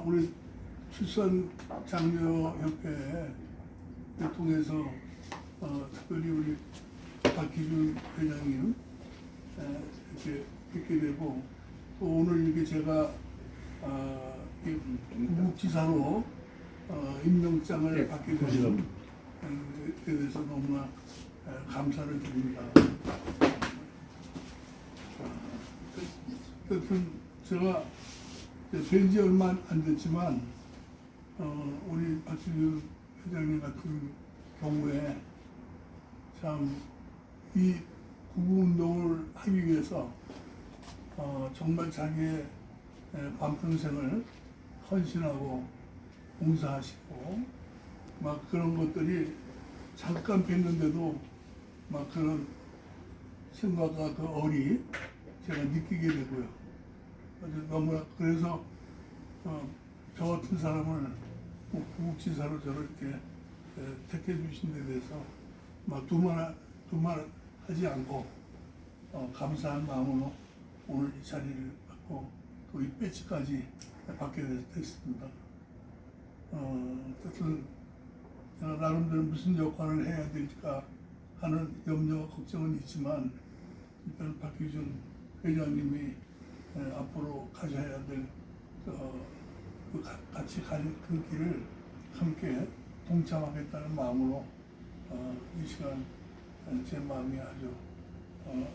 어, 우리 출산 장려 협회를 통해서 어, 특별히 우리 박희준 회장님 에, 이렇게 뵙게 되고 또 오늘 이렇게 제가 어, 이 국지사로 어, 임명장을 받게 되는 에, 데 대해서 너무나 에, 감사를 드립니다. 하여튼 제가 뵌지 얼마 안 됐지만 어, 우리 박지윤 회장님 같은 경우에 참 이 구구운동을 하기 위해서 어, 정말 자기의 에, 반평생을 헌신하고 봉사하시고 막 그런 것들이 잠깐 뵀는데도 막 그런 생각과 그 얼이 제가 느끼게 되고요. 아주 너무 그래서 어, 저 같은 사람을 이렇게 에, 택해 주신 데 대해서 막 두말 두말 하지 않고 어, 감사한 마음으로 오늘 이 자리를 받고 또 이 배지까지 받게 됐- 됐습니다. 어, 어쨌든 제가 나름대로 무슨 역할을 해야 될까 하는 염려와 걱정은 있지만 일단 박희준 회장님이 에, 앞으로 가셔야 될 어, 그 가- 같이 갈 그 길을 함께 동참하겠다는 마음으로 어, 이 시간 어, 제 마음이 아주 어,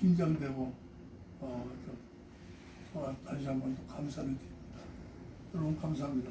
긴장되고 어, 좀, 어, 다시 한번 또 감사를 드립니다. 여러분 감사합니다.